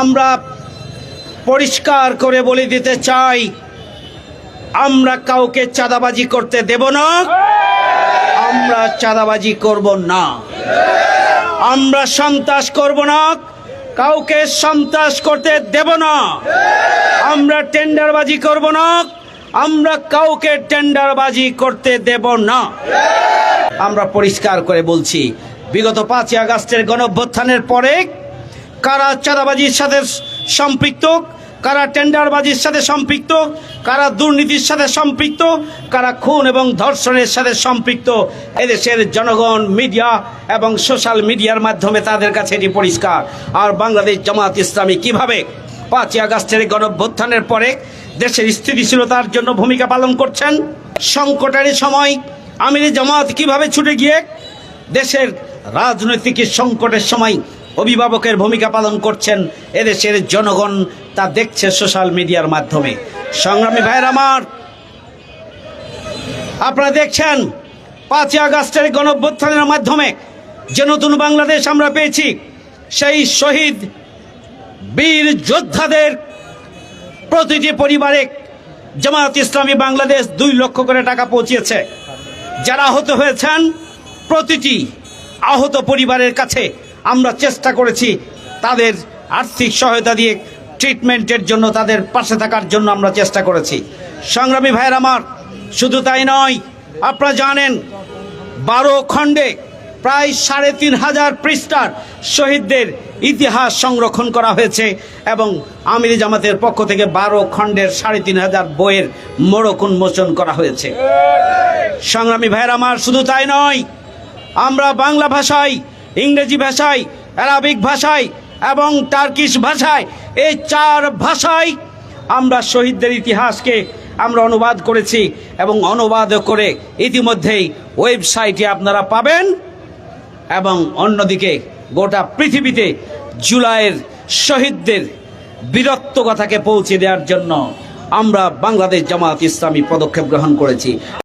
আমরা পরিষ্কার করে বলে দিতে চাই, আমরা কাউকে চাঁদাবাজি করতে দেব না, আমরা চাঁদাবাজি করব না। আমরা সন্ত্রাস করব না, কাউকে সন্ত্রাস করতে দেব না। আমরা টেন্ডারবাজি করব না, আমরা কাউকে টেন্ডারবাজি করতে দেব না। আমরা পরিষ্কার করে বলছি, বিগত পাঁচই আগস্টের গণঅভ্যুত্থানের পরে কারা চাঁদাবাজির সাথে সম্পৃক্ত, কারা টেন্ডারবাজির সাথে সম্পৃক্ত, কারা দুর্নীতির সাথে সম্পৃক্ত, কারা খুন এবং ধর্ষণের সাথে সম্পৃক্ত, এদেশের জনগণ, মিডিয়া এবং সোশ্যাল মিডিয়ার মাধ্যমে তাদের কাছে এটি পরিষ্কার। আর বাংলাদেশ জামাত ইসলামী কীভাবে পাঁচই আগস্টের গণভ্যুত্থানের পরে দেশের স্থিতিশীলতার জন্য ভূমিকা পালন করছেন? সংকটের সময় আমির জামাত কীভাবে ছুটে গিয়ে দেশের রাজনৈতিক সংকটের সময় অভিভাবকের ভূমিকা পালন করছেন এদেশের জনগণ, তা দেখছে সোশ্যাল মিডিয়ার মাধ্যমে। সংগ্রামী ভাইয়ের আমার, আপনারা দেখছেন, পাঁচই আগস্টের গণঅভ্যুত্থানের মাধ্যমে যে নতুন বাংলাদেশ আমরা পেয়েছি, সেই শহীদ বীর যোদ্ধাদের প্রতিটি পরিবারে জামায়াত ইসলামী বাংলাদেশ দুই লক্ষ করে টাকা পৌঁছিয়েছে। যারা আহত হয়েছেন, প্রতিটি আহত পরিবারের কাছে আমরা চেষ্টা করেছি তাদের আর্থিক সহায়তা দিয়ে ট্রিটমেন্টের জন্য, তাদের পাশে থাকার জন্য আমরা চেষ্টা করেছি। সংগ্রামী ভাইয়ের আমার, শুধু তাই নয়, আপনারা জানেন, বারো খণ্ডে প্রায় সাড়ে তিন হাজার পৃষ্ঠার শহীদদের ইতিহাস সংরক্ষণ করা হয়েছে এবং আমিরি জামাতের পক্ষ থেকে বারো খণ্ডের সাড়ে তিন হাজার বইয়ের মোড়ক উন্মোচন করা হয়েছে। সংগ্রামী ভাইয়ের আমার, শুধু তাই নয়, আমরা বাংলা ভাষায় ইংরেজি ভাষায় অ্যারাবিক ভাষায় এবং টার্কিশ ভাষায়, এই চার ভাষায় আমরা শহীদদের ইতিহাসকে আমরা অনুবাদ করেছি এবং অনুবাদ করে ইতিমধ্যেই ওয়েবসাইটে আপনারা পাবেন এবং অন্যদিকে গোটা পৃথিবীতে জুলাইয়ের শহীদদের বীরত্ব কথাকে পৌঁছে দেওয়ার জন্য আমরা বাংলাদেশ জামাত ইসলামী পদক্ষেপ গ্রহণ করেছি।